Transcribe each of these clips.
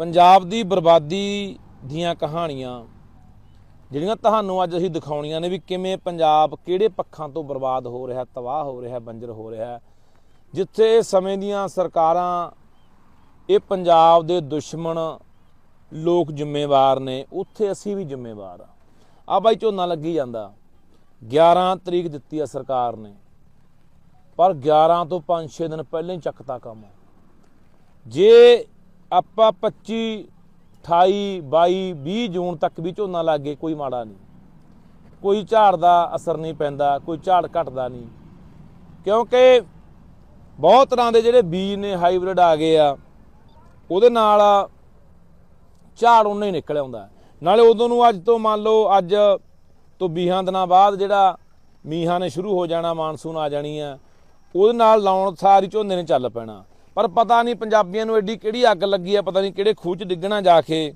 ਪੰਜਾਬ ਦੀ ਬਰਬਾਦੀ ਦੀਆਂ ਕਹਾਣੀਆਂ, ਜਿਹੜੀਆਂ ਤੁਹਾਨੂੰ ਅੱਜ ਅਸੀਂ ਦਿਖਾਉਣੀਆਂ ਨੇ ਵੀ ਕਿਵੇਂ ਪੰਜਾਬ ਕਿਹੜੇ ਪੱਖਾਂ ਤੋਂ ਬਰਬਾਦ ਹੋ ਰਿਹਾ, ਤਬਾਹ ਹੋ ਰਿਹਾ, ਬੰਜਰ ਹੋ ਰਿਹਾ ਜਿੱਥੇ ਸਮੇਂ ਦੀਆਂ ਸਰਕਾਰਾਂ, ਇਹ ਪੰਜਾਬ ਦੇ ਦੁਸ਼ਮਣ ਲੋਕ ਜ਼ਿੰਮੇਵਾਰ ਨੇ, ਉੱਥੇ ਅਸੀਂ ਵੀ ਜ਼ਿੰਮੇਵਾਰ ਆ ਆ ਬਾਈ ਝੋਨਾ ਲੱਗੀ ਜਾਂਦਾ। 11 ਤਰੀਕ ਦਿੱਤੀ ਆ ਸਰਕਾਰ ਨੇ, ਪਰ 11 ਤੋਂ 5-6 ਦਿਨ ਪਹਿਲਾਂ ਹੀ ਚੱਕਤਾ ਕੰਮ। ਜੇ ਆਪਾਂ 25 28 22 20 ਜੂਨ ਤੱਕ ਵੀ ਝੋਨਾ ਲੱਗ ਗਏ ਕੋਈ ਮਾੜਾ ਨਹੀਂ। ਕੋਈ ਝਾੜ ਦਾ ਅਸਰ ਨਹੀਂ ਪੈਂਦਾ, ਕੋਈ ਝਾੜ ਘਟਦਾ ਨਹੀਂ। ਕਿਉਂਕਿ ਬਹੁਤ ਤਰ੍ਹਾਂ ਦੇ ਜਿਹੜੇ ਬੀਜ ਨੇ, ਹਾਈਬ੍ਰਿਡ ਆ ਗਏ ਆ, ਉਹਦੇ ਨਾਲ ਝਾੜ ਉਹਨਾਂ ਹੀ ਨਿਕਲ ਆਉਂਦਾ। ਨਾਲੇ ਉਦੋਂ ਨੂੰ ਅੱਜ ਤੋਂ ਮੰਨ ਲਓ, ਅੱਜ ਤੋਂ 20 ਦਿਨਾਂ ਬਾਅਦ ਜਿਹੜਾ ਮੀਂਹਾਂ ਨੇ ਸ਼ੁਰੂ ਹੋ ਜਾਣਾ, ਮਾਨਸੂਨ ਆ ਜਾਣੀ ਆ, ਉਹਦੇ ਨਾਲ ਲਾਉਣ ਸਾਰੀ ਝੋਨੇ ਨੇ ਚੱਲ ਪੈਣਾ। ਪਰ ਪਤਾ ਨਹੀਂ ਪੰਜਾਬੀਆਂ ਨੂੰ ਐਡੀ ਕਿਹੜੀ ਅੱਗ ਲੱਗੀ ਆ, ਪਤਾ ਨਹੀਂ ਕਿਹੜੇ ਖੂਹ 'ਚ ਡਿੱਗਣਾ ਜਾ ਕੇ।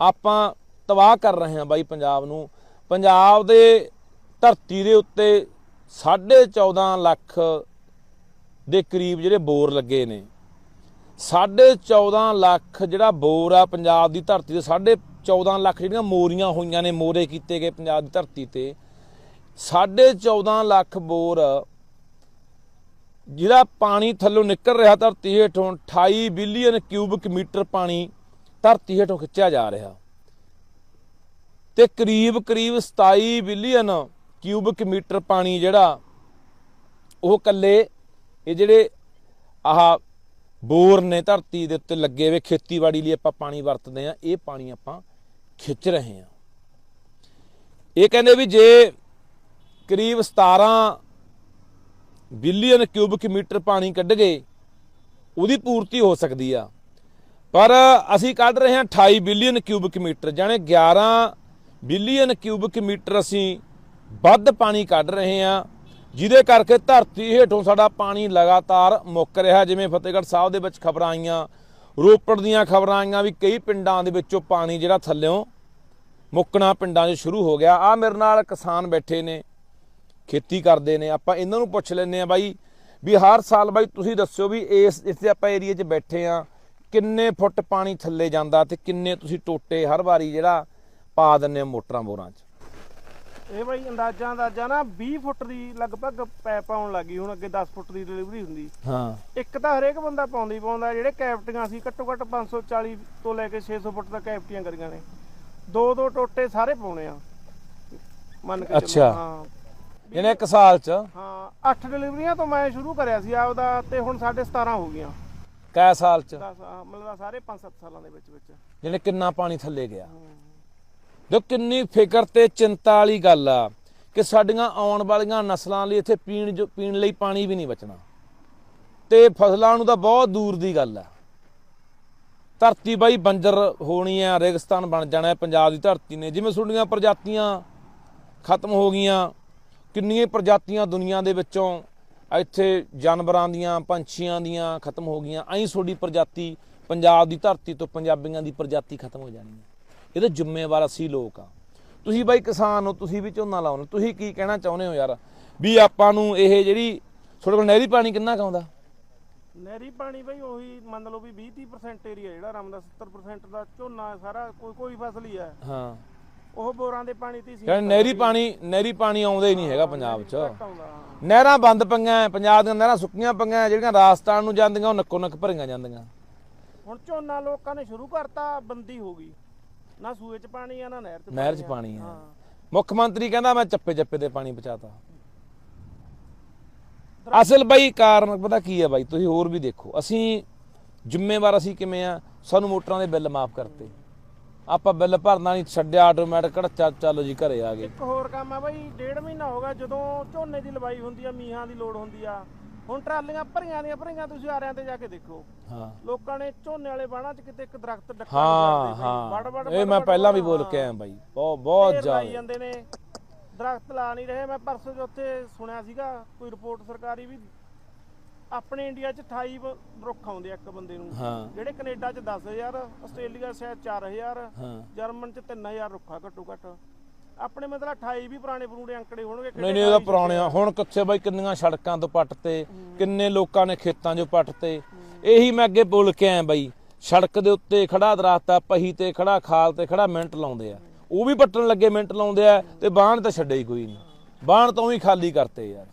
ਆਪਾਂ ਤਬਾਹ ਕਰ ਰਹੇ ਹਾਂ ਬਾਈ ਪੰਜਾਬ ਨੂੰ। ਪੰਜਾਬ ਦੇ ਧਰਤੀ ਦੇ ਉੱਤੇ 14.5 ਲੱਖ ਦੇ ਕਰੀਬ ਜਿਹੜੇ ਬੋਰ ਲੱਗੇ ਨੇ। 14.5 ਲੱਖ ਜਿਹੜਾ ਬੋਰ ਆ ਪੰਜਾਬ ਦੀ ਧਰਤੀ ਤੇ 14.5 ਲੱਖ ਜਿਹੜੀਆਂ ਮੋਰੀਆਂ ਹੋਈਆਂ ਨੇ, ਮੋਰੇ ਕੀਤੇ ਗਏ ਪੰਜਾਬ ਦੀ ਧਰਤੀ ਤੇ। 14.5 ਲੱਖ ਬੋਰ ਜਿਹੜਾ ਪਾਣੀ ਥੱਲੋਂ ਨਿਕਲ ਰਿਹਾ ਧਰਤੀ ਹੇਠੋਂ 28 ਬਿਲੀਅਨ ਕਿਊਬਿਕ ਮੀਟਰ ਪਾਣੀ ਧਰਤੀ ਹੇਠੋਂ ਖਿੱਚਿਆ ਜਾ ਰਿਹਾ। ਤੇ ਕਰੀਬ ਕਰੀਬ 27 ਬਿਲੀਅਨ ਕਿਊਬਿਕ ਮੀਟਰ ਪਾਣੀ ਜਿਹੜਾ, ਉਹ ਕੱਲੇ ਇਹ ਜਿਹੜੇ ਆਹ ਬੋਰ ਨੇ ਧਰਤੀ ਦੇ ਉੱਤੇ ਲੱਗੇ ਹੋਏ ਖੇਤੀਬਾੜੀ ਲਈ ਆਪਾਂ ਪਾਣੀ ਵਰਤਦੇ ਆ ਇਹ ਪਾਣੀ ਆਪਾਂ ਖਿੱਚ ਰਹੇ ਆ ਇਹ ਕਹਿੰਦੇ ਵੀ ਜੇ ਕਰੀਬ 17 ਬਿਲੀਅਨ ਕਿਊਬਿਕ ਮੀਟਰ ਪਾਣੀ ਕੱਢ ਗਏ ਉਹਦੀ ਪੂਰਤੀ ਹੋ ਸਕਦੀ ਆ। ਪਰ ਅਸੀਂ ਕੱਢ ਰਹੇ ਹਾਂ 28 ਬਿਲੀਅਨ ਕਿਊਬਿਕ ਮੀਟਰ ਜਾਨੇ 11 ਬਿਲੀਅਨ ਕਿਊਬਿਕ ਮੀਟਰ ਅਸੀਂ ਵੱਧ ਪਾਣੀ ਕੱਢ ਰਹੇ ਹਾਂ, ਜਿਹਦੇ ਕਰਕੇ ਧਰਤੀ ਹੇਠੋਂ ਸਾਡਾ ਪਾਣੀ ਲਗਾਤਾਰ ਮੁੱਕ ਰਿਹਾ। ਜਿਵੇਂ ਫਤਿਹਗੜ੍ਹ ਸਾਹਿਬ ਦੇ ਵਿੱਚ ਖਬਰਾਂ ਆਈਆਂ, ਰੋਪੜ ਦੀਆਂ ਖਬਰਾਂ ਆਈਆਂ ਵੀ ਕਈ ਪਿੰਡਾਂ ਦੇ ਵਿੱਚੋਂ ਪਾਣੀ ਜਿਹੜਾ ਥੱਲਿਓਂ ਮੁੱਕਣਾ ਪਿੰਡਾਂ 'ਚ ਸ਼ੁਰੂ ਹੋ ਗਿਆ। ਆ ਮੇਰੇ ਨਾਲ ਕਿਸਾਨ ਬੈਠੇ ਨੇ। ਖੇਤੀ ਕਰਦੇ ਨੇ ਆਪਾਂ ਇਹਨਾਂ ਨੂੰ ਪੁੱਛ ਲੈਂਦੇ ਆ ਬਾਈ ਵੀ ਹਰ ਸਾਲ ਬਾਈ ਤੁਸੀਂ ਦੱਸਿਓ ਵੀ ਇਸ ਇੱਥੇ ਆਪਾਂ ਏਰੀਆ 'ਚ ਬੈਠੇ ਆ ਕਿੰਨੇ ਫੁੱਟ ਪਾਣੀ ਥੱਲੇ ਜਾਂਦਾ ਤੇ ਕਿੰਨੇ ਤੁਸੀਂ ਟੋਟੇ ਹਰ ਵਾਰੀ ਜਿਹੜਾ ਪਾ ਦਿੰਨੇ ਆ ਮੋਟਰਾਂ ਬੋਰਾਂ 'ਚ? ਇਹ ਬਾਈ ਅੰਦਾਜ਼ਾ ਅੰਦਾਜ਼ਾ ਨਾ 20 ਫੁੱਟ ਦੀ ਲਗਭਗ ਪੈਪ ਆਉਣ ਲੱਗੀ ਹੁਣ ਅੱਗੇ 10 ਫੁੱਟ ਦੀ ਡਿਲੀਵਰੀ ਹੁੰਦੀ। ਹਾਂ। ਇੱਕ ਤਾਂ ਹਰੇਕ ਬੰਦਾ ਪਾਉਂਦਾ ਪਾਉਂਦਾ ਜਿਹੜੇ ਕੈਪਟੀਆਂ ਸੀ ਘੱਟੋ ਘੱਟ 540 ਤੋਂ ਲੈ ਕੇ 600 ਫੁੱਟ ਤੱਕ ਕੈਪਟੀਆਂ ਕਰੀਆਂ ਨੇ। ਦੋ ਦੋ ਟੋਟੇ ਸਾਰੇ ਪਾਉਣੇ ਆ। ਮੰਨ ਕੇ ਚੱਲੋ। ਹਾਂ। ਜਿਹਨੇ ਇੱਕ ਸਾਲ 'ਚ। ਹਾਂ 8 ਡਿਲੀਵਰੀਆਂ ਤੋਂ ਮੈਂ ਸ਼ੁਰੂ ਕਰਿਆ ਸੀ ਆਪਦਾ ਤੇ ਹੁਣ ਸਾਡੇ 17 ਹੋ ਗਈਆਂ। ਕੈ ਸਾਲ 'ਚ? 10 ਮਤਲਬ ਸਾਰੇ 5-7 ਸਾਲਾਂ ਦੇ ਵਿੱਚ ਵਿੱਚ। ਜਿਹਨੇ ਕਿੰਨਾ ਪਾਣੀ ਥੱਲੇ ਗਿਆ। ਜੋ ਕਿੰਨੀ ਫਿਕਰ ਤੇ ਚਿੰਤਾ ਵਾਲੀ ਗੱਲ ਆ ਕਿ ਸਾਡੀਆਂ ਆਉਣ ਵਾਲੀਆਂ ਨਸਲਾਂ ਲਈ ਇੱਥੇ ਪੀਣ ਜੋ ਪੀਣ ਲਈ ਪਾਣੀ ਵੀ ਨਹੀਂ ਬਚਣਾ। ਤੇ ਫਸਲਾਂ ਨੂੰ ਤਾਂ ਬਹੁਤ ਦੂਰ ਦੀ ਗੱਲ ਆ। ਧਰਤੀ ਬਾਈ ਬੰਜਰ ਹੋਣੀ ਆ ਰੇਗਿਸਤਾਨ ਬਣ ਜਾਣਾ ਪੰਜਾਬ ਦੀ ਧਰਤੀ ਨੇ। ਜਿਵੇਂ ਤੁਹਾਡੀਆਂ ਪ੍ਰਜਾਤੀਆਂ ਖਤਮ ਹੋ ਗਈਆਂ ਕਿੰਨੀਆਂ ਪ੍ਰਜਾਤੀਆਂ ਦੁਨੀਆ ਦੇ ਵਿੱਚੋਂ ਇੱਥੇ ਜਾਨਵਰਾਂ ਦੀਆਂ ਪੰਛੀਆਂ ਦੀਆਂ ਖਤਮ ਹੋ ਗਈਆਂ ਐਂ ਤੁਹਾਡੀ ਪ੍ਰਜਾਤੀ ਪੰਜਾਬ ਦੀ ਧਰਤੀ ਤੋਂ ਪੰਜਾਬੀਆਂ ਦੀ ਪ੍ਰਜਾਤੀ ਖਤਮ ਹੋ ਜਾਣੀ ਹੈ। ਇਹਦੇ ਜ਼ਿੰਮੇਵਾਰ ਅਸੀਂ ਲੋਕ ਆ ਤੁਸੀਂ ਬਾਈ ਕਿਸਾਨ ਹੋ ਤੁਸੀਂ ਵੀ ਝੋਨਾ ਲਾਉਣੇ ਤੁਸੀਂ ਕੀ ਕਹਿਣਾ ਚਾਹੁੰਦੇ ਹੋ ਯਾਰ? ਵੀ ਆਪਾਂ ਨੂੰ ਇਹ ਜਿਹੜੀ ਤੁਹਾਡੇ ਕੋਲ ਨਹਿਰੀ ਪਾਣੀ ਕਿੰਨਾ ਕਾਉਂਦਾ ਨਹਿਰੀ ਪਾਣੀ ਬਈ ਉਹੀ ਮੰਨ ਲਓ ਵੀ 20-30% ਏਰੀਆ ਜਿਹੜਾ ਰਮ ਦਾ 70% ਦਾ ਝੋਨਾ ਸਾਰਾ ਕੋਈ ਕੋਈ ਫਸਲ ਹੀ ਹੈ। ਹਾਂ। ਉਹ ਬੋਰਾਂ ਦੇ ਪਾਣੀ ਤੇ ਸੀ। ਯਾਰ ਨਹਿਰੀ ਪਾਣੀ ਨਹਿਰੀ ਪਾਣੀ ਆਉਂਦਾ ਹੀ ਨਹੀਂ ਹੈਗਾ ਪੰਜਾਬ 'ਚ। ਨਹਿਰਾਂ ਬੰਦ ਪਈਆਂ ਪੰਜਾਬ ਦੀਆਂ ਨਹਿਰਾਂ ਸੁੱਕੀਆਂ ਪਈਆਂ ਜਿਹੜੀਆਂ ਰਾਜਸਥਾਨ ਨੂੰ ਜਾਂਦੀਆਂ ਉਹ ਨੱਕੋ ਨੱਕ ਭਰੀਆਂ ਜਾਂਦੀਆਂ। ਹੁਣ ਝੋਨਾ ਲੋਕਾਂ ਨੇ ਸ਼ੁਰੂ ਕਰਤਾ ਬੰਦੀ ਹੋ ਗਈ। ਨਾ ਸੂਏ ਚ ਪਾਣੀ ਆ ਨਾ ਨਹਿਰ ਚ ਨਹਿਰ 'ਚ ਪਾਣੀ ਆ। ਮੁੱਖ ਮੰਤਰੀ ਕਹਿੰਦਾ ਮੈਂ ਚੱਪੇ ਚੱਪੇ ਤੇ ਪਾਣੀ ਪਹੁੰਚਾਤਾ। ਅਸਲ ਬਾਈ ਕਾਰਨ ਪਤਾ ਕੀ ਹੈ ਬਾਈ ਤੁਸੀਂ ਹੋਰ ਵੀ ਦੇਖੋ। ਅਸੀਂ ਜ਼ਿੰਮੇਵਾਰ ਅਸੀਂ ਕਿਵੇਂ ਆ? ਸਾਨੂੰ ਮੋਟਰਾਂ ਦੇ ਬਿੱਲ ਮਾਫ ਕਰਤੇ। ਆਪਾਂ ਬਿੱਲ ਭਰਨਾ ਨਹੀਂ ਛੱਡਿਆ ਆਟੋਮੈਟਿਕ ਕੜਚਾ ਚਲੋ ਜੀ ਘਰੇ ਆ ਗਏ। ਇੱਕ ਹੋਰ ਕੰਮ ਆ ਬਈ ਡੇਢ ਮਹੀਨਾ ਹੋ ਗਿਆ ਜਦੋਂ ਝੋਨੇ ਦੀ ਲਵਾਈ ਹੁੰਦੀ ਆ ਮੀਂਹਾਂ ਦੀ ਲੋੜ ਹੁੰਦੀ ਆ। ਹੁਣ ਟਰਾਲੀਆਂ ਭਰੀਆਂ ਦੀਆਂ ਭਰੀਆਂ ਤੁਸੀਂ ਆਰਿਆਂ ਤੇ ਜਾ ਕੇ ਦੇਖੋ। ਹਾਂ। ਲੋਕਾਂ ਨੇ ਝੋਨੇ ਵਾਲੇ ਬਾਣਾ ਚ ਕਿਤੇ ਇੱਕ ਦਰਖਤ ਡੱਕਾ ਹਾਂ ਹਾਂ। ਇਹ ਮੈਂ ਪਹਿਲਾਂ ਵੀ ਬੋਲ ਕੇ ਆਇਆ ਬਾਈ। ਬਹੁਤ ਬਹੁਤ ਜ਼ਿਆਦਾ। ਜਾਂਦੇ ਨੇ। ਦਰਖਤ ਲਾ ਨਹੀਂ ਰਹੇ ਮੈਂ ਪਰਸੋਂ ਜੋ ਉੱਥੇ ਸੁਣਿਆ ਸੀਗਾ ਕੋਈ ਰਿਪੋਰਟ ਸਰਕਾਰੀ ਵੀ ਆਪਣੇ ਇੰਡੀਆ 'ਚ 28 ਬ- ਰੁੱਖ ਆਉਂਦੇ ਆ ਇੱਕ ਬੰਦੇ ਨੂੰ। ਹਾਂ। ਜਿਹੜੇ ਕੈਨੇਡਾ 'ਚ 10000 ਆਸਟ੍ਰੇਲੀਆ ਸ਼ਾਇਦ 4000 ਹਾਂ। ਜਰਮਨ 'ਚ 3000 ਰੁੱਖਾ ਘੱਟੋ ਘੱਟ ਆਪਣੇ ਮਤਲਬ 28 ਵੀ ਪੁਰਾਣੇ ਪੁਰਾਣੇ ਅੰਕੜੇ ਹੋਣਗੇ ਨਹੀਂ ਨਹੀਂ ਉਹਦਾ ਪੁਰਾਣੇ ਆ। ਹੁਣ ਕਿੱਥੇ ਬਾਈ ਕਿੰਨੀਆਂ ਸੜਕਾਂ ਤੋਂ ਪੱਟ ਤੇ ਕਿੰਨੇ ਲੋਕਾਂ ਨੇ ਖੇਤਾਂ 'ਚੋਂ ਪੱਟ ਤੇ। ਇਹੀ ਮੈਂ ਅੱਗੇ ਬੋਲ ਕੇ ਆਇਆ ਬਾਈ ਸੜਕ ਦੇ ਉੱਤੇ ਖੜਾ ਦਰਖਤ ਆ ਪਹੀ ਤੇ ਖੜਾ ਖਾਲ ਤੇ ਖੜਾ ਮਿੰਟ ਲਾਉਂਦੇ ਆ। ਉਹ ਵੀ ਪੱਟਣ ਲੱਗੇ ਮਿੰਟ ਲਾਉਂਦੇ ਆ ਤੇ ਬਾਣ ਤਾਂ ਛੱਡੇ ਹੀ ਕੋਈ ਨਹੀਂ। ਬਾਣ ਤਾਂ ਹੀ ਖਾਲੀ ਕਰਤੇ ਯਾਰ।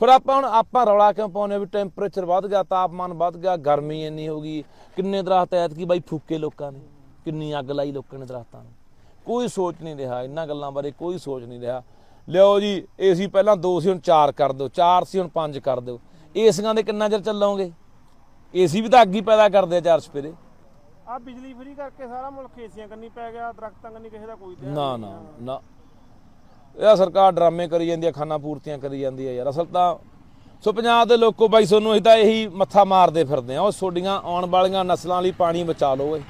ਫਿਰ ਆਪਾਂ ਹੁਣ ਆਪਾਂ ਰੌਲਾ ਕਿਉਂ ਪਾਉਂਦੇ ਆ ਵੀ ਟੈਂਪਰੇਚਰ ਵੱਧ ਗਿਆ ਤਾਪਮਾਨ ਵੱਧ ਗਿਆ ਗਰਮੀ ਇੰਨੀ ਹੋ ਗਈ ਕਿੰਨੇ ਦਰਖਤ ਐਤਕੀ ਬਾਈ ਫੂਕੇ ਲੋਕਾਂ ਨੇ ਕਿੰਨੀ ਅੱਗ ਲਾਈ ਲੋਕਾਂ ਨੇ ਦਰਖਤਾਂ ਨੂੰ। ਕੋਈ ਸੋਚ ਨਹੀਂ ਰਿਹਾ ਇਹਨਾਂ ਗੱਲਾਂ ਬਾਰੇ ਕੋਈ ਸੋਚ ਨਹੀਂ ਰਿਹਾ। ਲਿਓ ਜੀ ਏਸੀ ਪਹਿਲਾਂ 2 ਸੀ ਹੁਣ 4 ਕਰ ਦਿਓ 4 ਸੀ ਹੁਣ 5 ਕਰ ਦਿਓ। ਏਸੀਆਂ ਦੇ ਕਿੰਨਾ ਚਿਰ ਚੱਲੋਗੇ? ਏਸੀ ਵੀ ਤਾਂ ਅੱਗ ਹੀ ਪੈਦਾ ਕਰਦੇ ਆ ਚਾਰ ਸਪੇਰੇ ਆ ਬਿਜਲੀ ਫਰੀ ਕਰਕੇ ਸਾਰਾ ਮੁਲਕ ਏਸੀਆਂ ਕੰਨੀ ਪੈ ਗਿਆ ਦਰਖਤਾਂ ਕੰਨੀ ਕਿਸੇ ਦਾ ਕੋਈ ਨਾ ਨਾ ਨਾ। ਇਹ ਸਰਕਾਰ ਡਰਾਮੇ ਕਰੀ ਜਾਂਦੀ ਆ, ਖਾਨਾ ਪੂਰਤੀਆਂ ਕਰੀ ਜਾਂਦੀ ਆ ਯਾਰ। ਅਸਲ ਤਾਂ ਸੋ ਪੰਜਾਬ ਦੇ ਲੋਕੋ ਬਾਈ ਤੁਹਾਨੂੰ ਅਸੀਂ ਤਾਂ ਇਹੀ ਮੱਥਾ ਮਾਰਦੇ ਫਿਰਦੇ ਆ। ਉਹ ਤੁਹਾਡੀਆਂ ਆਉਣ ਵਾਲੀਆਂ ਨਸਲਾਂ ਲਈ ਪਾਣੀ ਬਚਾ ਲਓ ਓਏ।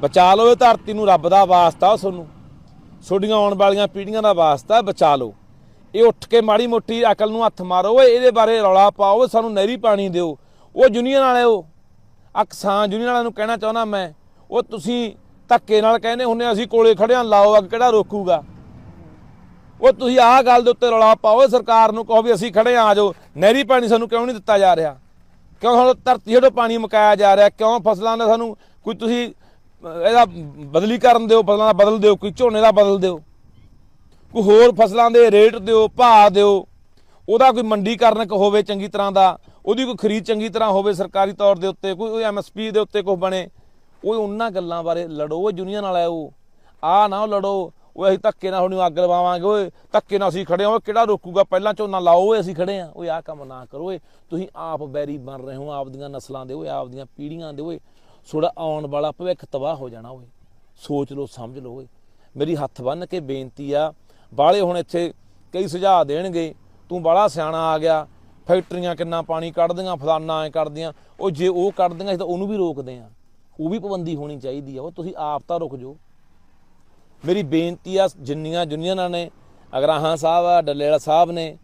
ਬਚਾ ਲਓ ਇਹ ਧਰਤੀ ਨੂੰ ਰੱਬ ਦਾ ਵਾਸਤਾ ਉਹ ਤੁਹਾਨੂੰ ਤੁਹਾਡੀਆਂ ਆਉਣ ਵਾਲੀਆਂ ਪੀੜ੍ਹੀਆਂ ਦਾ ਵਾਸਤਾ ਬਚਾ ਲਓ। ਇਹ ਉੱਠ ਕੇ ਮਾੜੀ ਮੋਟੀ ਅਕਲ ਨੂੰ ਹੱਥ ਮਾਰੋ ਓਏ, ਇਹਦੇ ਬਾਰੇ ਰੌਲਾ ਪਾਓ ਸਾਨੂੰ ਨਹਿਰੀ ਪਾਣੀ ਦਿਓ। ਉਹ ਯੂਨੀਅਨ ਵਾਲਿਓ ਆ ਕਿਸਾਨ ਯੂਨੀਅਨ ਵਾਲਿਆਂ ਨੂੰ ਕਹਿਣਾ ਚਾਹੁੰਦਾ ਮੈਂ। ਉਹ ਤੁਸੀਂ ਧੱਕੇ ਨਾਲ ਕਹਿੰਦੇ ਹੁੰਦੇ ਅਸੀਂ ਕੋਲੇ ਖੜਿਆਂ ਲਾਓ ਅੱਗ ਕਿਹੜਾ ਰੋਕੂਗਾ? ਉਹ ਤੁਸੀਂ ਆਹ ਗੱਲ ਦੇ ਉੱਤੇ ਰੌਲਾ ਪਾਓ ਸਰਕਾਰ ਨੂੰ ਕਹੋ ਵੀ ਅਸੀਂ ਖੜੇ ਆ ਜਾਓ। ਨਹਿਰੀ ਪਾਣੀ ਸਾਨੂੰ ਕਿਉਂ ਨਹੀਂ ਦਿੱਤਾ ਜਾ ਰਿਹਾ? ਕਿਉਂ ਸਾਨੂੰ ਧਰਤੀ ਹੇਠੋਂ ਪਾਣੀ ਮੁਕਾਇਆ ਜਾ ਰਿਹਾ? ਕਿਉਂ ਫਸਲਾਂ ਦਾ ਸਾਨੂੰ ਕੋਈ ਤੁਸੀਂ ਇਹਦਾ ਬਦਲੀ ਕਰਨ ਦਿਓ, ਫਸਲਾਂ ਦਾ ਬਦਲ ਦਿਓ, ਕੋਈ ਝੋਨੇ ਦਾ ਬਦਲ ਦਿਓ। ਕੋਈ ਹੋਰ ਫਸਲਾਂ ਦੇ ਰੇਟ ਦਿਓ, ਭਾਅ ਦਿਓ। ਉਹਦਾ ਕੋਈ ਮੰਡੀਕਰਨ ਹੋਵੇ ਚੰਗੀ ਤਰ੍ਹਾਂ ਦਾ, ਉਹਦੀ ਕੋਈ ਖਰੀਦ ਚੰਗੀ ਤਰ੍ਹਾਂ ਹੋਵੇ ਸਰਕਾਰੀ ਤੌਰ ਦੇ ਉੱਤੇ, ਕੋਈ ਐਮਐਸਪੀ ਦੇ ਉੱਤੇ ਕੁਝ ਬਣੇ। ਉਹ ਉਹਨਾਂ ਗੱਲਾਂ ਬਾਰੇ ਲੜੋ, ਉਹ ਯੂਨੀਅਨ ਵਾਲਾ ਉਹ ਆ ਨਾ ਉਹ ਲੜੋ ਉਹ ਅਸੀਂ ਧੱਕੇ ਨਾਲ ਤੁਹਾਨੂੰ ਅੱਗ ਲਵਾਵਾਂਗੇ, ਓਏ ਧੱਕੇ ਨਾਲ ਅਸੀਂ ਖੜੇ ਹਾਂ ਓਏ ਕਿਹੜਾ ਰੋਕੂਗਾ? ਪਹਿਲਾਂ ਝੋਨਾ ਲਾਓ ਓਏ, ਅਸੀਂ ਖੜੇ ਹਾਂ ਓਏ ਆਹ ਕੰਮ ਨਾ ਕਰੋ ਓਏ। ਤੁਸੀਂ ਆਪ ਬੈਰੀ ਬਣ ਰਹੇ ਹੋ, ਆਪਦੀਆਂ ਨਸਲਾਂ ਦੇ ਓਏ, ਆਪਦੀਆਂ ਪੀੜ੍ਹੀਆਂ ਦੇ ਓਏ। ਥੋੜਾ ਆਉਣ ਵਾਲਾ ਭਵਿੱਖ ਤਬਾਹ ਹੋ ਜਾਣਾ ਓਏ। ਸੋਚ ਲਓ, ਸਮਝ ਲਓ ਓਏ। ਮੇਰੀ ਹੱਥ ਬੰਨ ਕੇ ਬੇਨਤੀ ਆ ਬਾਲੇ ਹੁਣ ਇੱਥੇ ਕਈ ਸੁਝਾਅ ਦੇਣਗੇ। ਤੂੰ ਬਾਲਾ ਸਿਆਣਾ ਆ ਗਿਆ, ਫੈਕਟਰੀਆਂ ਕਿੰਨਾ ਪਾਣੀ ਕੱਢਦੀਆਂ, ਫਲਾਨਾ ਐ ਕਰਦੀਆਂ। ਉਹ ਜੇ ਉਹ ਕੱਢਦੀਆਂ, ਅਸੀਂ ਤਾਂ ਉਹਨੂੰ ਵੀ ਰੋਕਦੇ ਆ। ਉਹ ਵੀ ਪਾਬੰਦੀ ਹੋਣੀ ਚਾਹੀਦੀ ਆ। ਉਹ ਤੁਸੀਂ ਆਪ ਤਾਂ ਰੁਕ ਜਾਓ। ਮੇਰੀ ਬੇਨਤੀ ਆ ਜਿੰਨੀਆਂ ਯੂਨੀਅਨਾਂ ਨੇ ਅਗਰਾਹਾਂ ਸਾਹਿਬ ਆ ਡੱਲੇਲਾ ਸਾਹਿਬ ਨੇ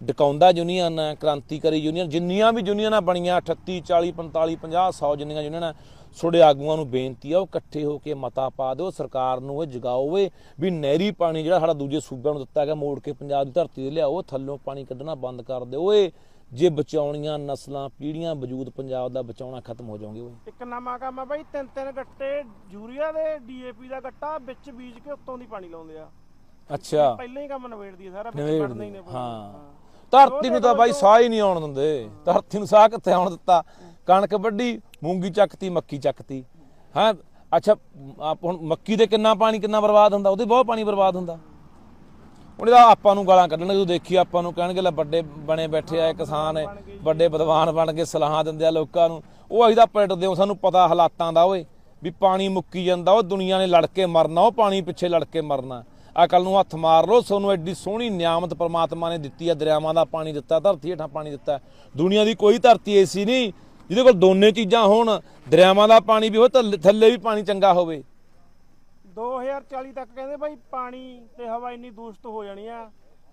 ਡਕਾਉਂਦਾ ਯੂਨੀਅਨ ਆ, ਕ੍ਰਾਂਤੀਕਾਰੀ ਯੂਨੀਅਨ ਜਿੰਨੀਆਂ ਵੀ ਯੂਨੀਅਨਾਂ ਬਣੀਆਂ 38 40 45 50 100 ਜਿੰਨੀਆਂ ਯੂਨੀਅਨਾਂ ਛੋੜੇ ਆਗੂਆਂ ਨੂੰ ਬੇਨਤੀ ਆ ਉਹ ਇਕੱਠੇ ਹੋ ਕੇ ਮਤਾ ਪਾ ਦਿਓ ਸਰਕਾਰ ਨੂੰ ਇਹ ਜਗਾਓ ਓਏ ਵੀ ਨਹਿਰੀ ਪਾਣੀ ਜਿਹੜਾ ਸਾਡਾ ਦੂਜੇ ਸੂਬਿਆਂ ਨੂੰ ਦਿੱਤਾ ਗਿਆ ਮੋੜ ਕੇ ਪੰਜਾਬ ਦੀ ਧਰਤੀ ਤੇ ਲਿਆਓ ਥੱਲੋਂ ਪਾਣੀ ਕੱਢਣਾ ਬੰਦ ਕਰ ਦਿਓ ਓਏ। ਜੇ ਬਚਾਉਣੀਆਂ ਨਸਲਾਂ ਪੀੜ੍ਹੀਆਂ ਵਜੂਦ ਪੰਜਾਬ ਦਾ ਬਚਾਉਣਾ ਖਤਮ ਹੋ ਜਾਓਗੇ ਓਏ ਇੱਕ ਨਵਾਂ ਕੰਮ ਆ ਬਾਈ ਤਿੰਨ ਤਿੰਨ ਗੱਟੇ ਯੂਰੀਆ ਦੇ ਡੀਏਪੀ ਦਾ ਗੱਟਾ ਵਿੱਚ ਬੀਜ ਕੇ ਉੱਤੋਂ ਦੀ ਪਾਣੀ ਲਾਉਂਦੇ ਆ। ਅੱਛਾ। ਪਹਿਲਾਂ ਹੀ ਕੰਮ ਨਵੇੜਦੀ ਸਾਰਾ ਵਿੱਚ ਵੜਨਾ ਹੀ ਨੇ। ਹਾਂ। ਧਰਤੀ ਨੂੰ ਤਾਂ ਬਾਈ ਸਾਹ ਹੀ ਨਹੀਂ ਆਉਣ ਦਿੰਦੇ। ਧਰਤੀ ਨੂੰ ਸਾਹ ਕਿੱਥੇ ਆਉਣ ਦਿੱਤਾ? ਕਣਕ ਵੱਢੀ ਮੂੰਗੀ ਚੱਕਤੀ ਮੱਕੀ ਚੱਕਤੀ। ਹਾਂ? ਅੱਛਾ ਆਪ ਹੁਣ ਮੱਕੀ ਦੇ ਕਿੰਨਾ ਪਾਣੀ ਕਿੰਨਾ ਬਰਬਾਦ ਹੁੰਦਾ? ਉਹਦੇ ਬਹੁਤ ਪਾਣੀ ਬਰਬਾਦ ਹੁੰਦਾ। ਉਹਨੇ ਤਾਂ ਆਪਾਂ ਨੂੰ ਗਾਲਾਂ ਕੱਢਣਗੇ ਤੂੰ ਦੇਖੀ ਆਪਾਂ ਨੂੰ ਕਹਿਣਗੇ, ਲੈ ਵੱਡੇ ਬਣੇ ਬੈਠੇ ਆ ਕਿਸਾਨ ਵੱਡੇ ਵਿਦਵਾਨ ਬਣ ਕੇ ਸਲਾਹਾਂ ਦਿੰਦੇ ਆ ਲੋਕਾਂ ਨੂੰ। ਉਹ ਅਸੀਂ ਤਾਂ ਪਿੱਟਦੇ ਹਾਂ ਸਾਨੂੰ ਪਤਾ ਹਾਲਾਤਾਂ ਦਾ ਓਏ, ਵੀ ਪਾਣੀ ਮੁੱਕੀ ਜਾਂਦਾ, ਉਹ ਦੁਨੀਆ ਨੇ ਲੜ ਕੇ ਮਰਨਾ, ਉਹ ਪਾਣੀ ਪਿੱਛੇ ਲੜ ਕੇ ਮਰਨਾ। ਅਕਲ ਨੂੰ ਹੱਥ ਮਾਰ ਲਓ, ਸੋਨੂੰ ਐਡੀ ਸੋਹਣੀ ਨਿਆਮਤ ਪ੍ਰਮਾਤਮਾ ਨੇ ਦਿੱਤੀ ਆ, ਦਰਿਆਵਾਂ ਦਾ ਪਾਣੀ ਦਿੱਤਾ, ਧਰਤੀ ਹੇਠਾਂ ਪਾਣੀ ਦਿੱਤਾ। ਦੁਨੀਆ ਦੀ ਕੋਈ ਧਰਤੀ ਐਸੀ ਨਹੀਂ, ਜਿਹਦੇ ਕੋਲ ਦੋਨੇ ਚੀਜ਼ਾਂ ਹੋਣ, ਦਰਿਆਵਾਂ ਦਾ ਪਾਣੀ ਵੀ ਹੋਵੇ, ਥੱਲੇ- ਥੱਲੇ ਵੀ ਪਾਣੀ ਚੰਗਾ ਹੋਵੇ। 2040 ਤੱਕ ਕਹਿੰਦੇ ਬਾਈ ਪਾਣੀ ਤੇ ਹਵਾ ਇੰਨੀ ਦੂਸ਼ਿਤ ਹੋ ਜਾਣੀ ਆ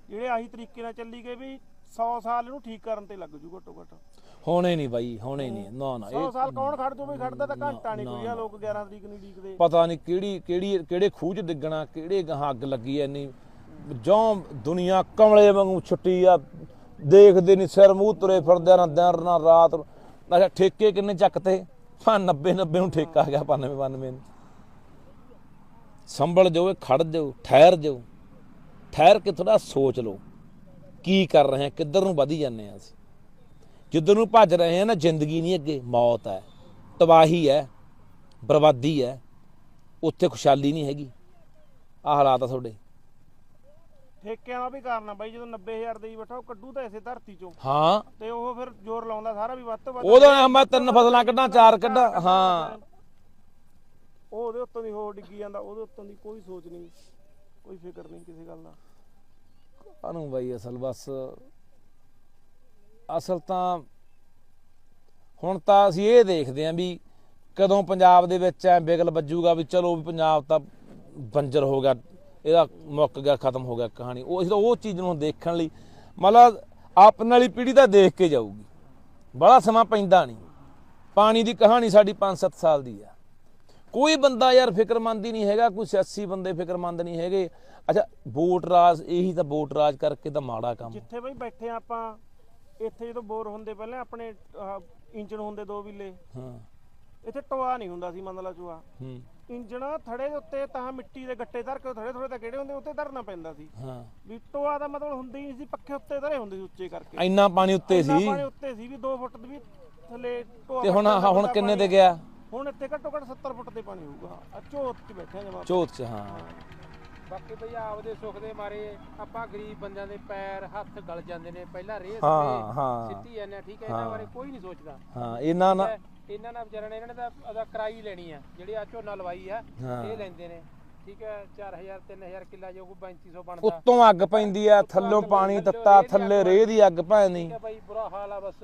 ਜਿਹੜੇ ਆਹੀ ਤਰੀਕੇ ਨਾਲ ਚੱਲੀ ਗਏ ਵੀ 100 ਸਾਲ ਇਹਨੂੰ ਠੀਕ ਕਰਨ ਤੇ ਲੱਗ ਜੂ ਘੱਟੋ ਘੱਟ। ਹੋਣੇ ਨਹੀਂ ਬਾਈ ਹੋਣੇ ਨਹੀਂ ਨਾ ਨਾ 100 ਇਹ ਸਾਲ ਕੌਣ ਖੜ ਜੂ ਬਈ ਖੜਦਾ ਤਾਂ ਘੰਟਾ ਨਹੀਂ ਕੋਈ ਆ ਲੋਕ 11 ਤਰੀਕ ਨੂੰ ਡੀਕਦੇ। ਪਤਾ ਨਹੀਂ ਕਿਹੜੀ ਕਿਹੜੀ ਕਿਹੜੇ ਖੂਹ 'ਚ ਡਿੱਗਣਾ ਕਿਹੜੇ ਗਾਹਾਂ ਅੱਗ ਲੱਗੀ ਐ ਇੰਨੀ। ਜੋਂ ਦੁਨੀਆ ਕਮਲੇ ਵਾਂਗੂ ਛੁੱਟੀ ਆ ਦੇਖਦੇ ਨਹੀਂ ਸਿਰ ਮੂੰਹ ਤੁਰੇ ਫਿਰਦੇ ਨਾ ਦਿਨ ਨਾ ਰਾਤ। ਅੱਛਾ ਠੇਕੇ ਕਿੰਨੇ ਚੱਕਤੇ? ਹਾਂ 90 90 ਨੂੰ ਠੇਕਾ ਆ ਗਿਆ 95 92 ਨੂੰ। ਸੰਭਲ ਜਾਓ ਖੜ ਜਾਓ ਠਹਿਰ ਜਾਓ। ਠਹਿਰ ਕੇ ਥੋੜਾ ਸੋਚ ਲਓ ਕੀ ਕਰ ਰਹੇ ਹਾਂ ਕਿੱਧਰ ਨੂੰ ਵਧੀ ਜਾਂਦੇ ਆ ਅਸੀਂ। ਜਿੱਧਰ ਨੂੰ ਭੱਜ ਰਹੇ ਹਾਂ ਨਾ ਜ਼ਿੰਦਗੀ ਨਹੀਂ ਅੱਗੇ ਮੌਤ ਹੈ ਤਬਾਹੀ ਹੈ ਬਰਬਾਦੀ ਹੈ ਉੱਥੇ ਖੁਸ਼ਹਾਲੀ ਨਹੀਂ ਹੈਗੀ। ਆ ਹਾਲਾਤ ਆ ਤੁਹਾਡੇ। ਠੇਕਿਆਂ ਦਾ ਵੀ ਕਾਰਨ ਆ ਬਾਈ ਜਦੋਂ 90000 ਦੇਈ ਬੈਠਾ ਉਹ ਕੱਢੂ ਤਾਂ ਇਸੇ ਧਰਤੀ ਚੋਂ। ਹਾਂ। ਤੇ ਉਹ ਫਿਰ ਜ਼ੋਰ ਲਾਉਂਦਾ ਸਾਰਾ ਵੀ ਵੱਧ ਤੋਂ ਵੱਧ ਉਹਦਾ ਮੈਂ ਤਿੰਨ ਫਸਲਾਂ ਕੱਢਾਂ ਚਾਰ ਕੱਢਾਂ ਹਾਂ। ਉਹ ਉਹਦੇ ਉੱਤੋਂ ਦੀ ਹੋਰ ਡਿੱਗੀ ਜਾਂਦਾ, ਉਹਦੇ ਉੱਤੋਂ ਦੀ ਕੋਈ ਸੋਚ ਨਹੀਂ, ਕੋਈ ਫਿਕਰ ਨਹੀਂ ਕਿਸੇ ਗੱਲ ਦਾ। ਕਾਨੂੰ ਬਾਈ ਅਸਲ, ਬਸ ਅਸਲ ਤਾਂ ਹੁਣ ਤਾਂ ਅਸੀਂ ਇਹ ਦੇਖਦੇ ਆਂ ਵੀ ਕਦੋਂ ਪੰਜਾਬ ਦੇ ਵਿੱਚ ਐ ਬਿਗਲ ਵੱਜੂਗਾ ਵੀ ਚਲੋ ਵੀ ਪੰਜਾਬ ਤਾਂ ਬੰਜਰ ਹੋ ਗਿਆ, ਇਹਦਾ ਮੁੱਕ ਗਿਆ, ਖਤਮ ਹੋ ਗਿਆ ਕਹਾਣੀ। ਉਹ ਅਸੀਂ ਤਾਂ ਉਹ ਚੀਜ਼ ਨੂੰ ਦੇਖਣ ਲਈ, ਮਤਲਬ ਆਪਣ ਵਾਲੀ ਪੀੜ੍ਹੀ ਤਾਂ ਦੇਖ ਕੇ ਜਾਊਗੀ। ਬੜਾ ਸਮਾਂ ਪੈਂਦਾ ਨਹੀਂ। ਪਾਣੀ ਦੀ ਕਹਾਣੀ ਸਾਡੀ 5-7 ਸਾਲ ਦੀ ਆ। ਕੋਈ ਬੰਦਾ ਯਾਰ ਫਿਕਰਮੰਦ ਹੀ ਨਹੀਂ ਹੈਗਾ ਕੋਈ ਸਿਆਸੀ ਬੰਦੇ ਫਿਕਰਮੰਦ ਨਹੀਂ ਹੈਗੇ। ਅੱਛਾ ਵੋਟ ਰਾਜ ਇਹੀ ਤਾਂ ਵੋਟ ਰਾਜ ਕਰਕੇ ਤਾਂ ਮਾੜਾ ਕੰਮ। ਜਿੱਥੇ ਬਈ ਬੈਠੇ ਆਪਾਂ ਇੱਥੇ ਜਦੋਂ ਬੋਰ ਹੁੰਦੇ ਪਹਿਲਾਂ ਆਪਣੇ ਇੰਜਣ ਹੁੰਦੇ ਦੋ ਵਿਲੇ। ਹਾਂ। ਇੱਥੇ ਟੋਆ ਨਹੀਂ ਹੁੰਦਾ ਸੀ ਮੰਨ ਲਾ ਚੂਆ ਹੂੰ। ਇੰਜਣ ਥੜੇ ਦੇ ਉੱਤੇ ਤਾਂ ਮਿੱਟੀ ਦੇ ਗੱਟੇ ਧਰ ਕੇ ਥੋੜੇ ਥੋੜੇ ਤਾਂ ਕਿਹੜੇ ਹੁੰਦੇ ਉੱਤੇ ਧਰਨਾ ਪੈਂਦਾ ਸੀ। ਹਾਂ। ਵੀ ਟੋਆ ਦਾ ਮਤਲਬ ਹੁੰਦੀ ਨਹੀਂ ਸੀ ਪੱਖੇ ਉੱਤੇ ਧਰੇ ਹੁੰਦੇ ਸੀ ਉੱਚੇ ਕਰਕੇ। ਇੰਨਾ ਪਾਣੀ ਉੱਤੇ ਇੰਨਾ ਸੀ। ਪਾਣੀ ਉੱਤੇ ਸੀ ਵੀ 2 ਫੁੱਟ ਵੀ ਥੱਲੇ ਟੋਆ ਤੇ ਹੁਣ ਹੁਣ ਕਿੰਨੇ ਤੇ ਗਿਆ? ਹੁਣ ਇੱਥੇ ਘੱਟੋ ਘੱਟ 70 ਫੁੱਟ ਤੇ ਪਾਣੀ ਹੋਊਗਾ। ਆ ਝੋਤ 'ਚ ਬੈਠੇ ਜਮਾ ਚੋਤ ਚ ਹਾਂ। ਬਾਕੀ ਭਈ ਆਪਦੇ ਸੁੱਖ ਦੇ ਮਾਰੇ ਆਪਾਂ ਗਰੀਬ ਬੰਦਿਆਂ ਦੇ ਪੈਰ ਹੱਥ ਗਲ ਜਾਂਦੇ ਨੇ। ਪਹਿਲਾਂ ਰੇਸ ਹਾਂ, ਹਾਂ। ਸਿੱਟੀ ਜਾਂਦੇ ਆ ਠੀਕ ਹੈ ਇਹਨਾਂ ਬਾਰੇ ਕੋਈ ਨਹੀਂ ਸੋਚਦਾ। ਹਾਂ ਇਹਨਾਂ ਨਾ ਇਹਨਾਂ ਨਾਲ ਵਿਚਾਰਿਆਂ ਨੇ ਇਹਨਾਂ ਨੇ ਤਾਂ ਅਦਾ ਕਰਾਈ ਲੈਣੀ ਆ ਜਿਹੜੀ ਆ ਝੋਨਾ ਲਵਾਈ ਆ ਹਾਂ। ਇਹ ਲੈਂਦੇ ਨੇ। ਠੀਕ ਹੈ 4000 3000 ਕਿੱਲਾ ਜੋ ਕੋਈ 3500 ਬਣਦਾ। ਉੱਤੋਂ ਅੱਗ ਪੈਂਦੀ ਆ ਥੱਲੋਂ ਪਾਣੀ ਤੱਤਾ ਥੱਲੇ ਰੇਹ ਦੀ ਅੱਗ ਪੈਂਦੀ ਠੀਕ ਹੈ ਭਾਈ ਬੁਰਾ ਹਾਲ ਆ ਬਸ।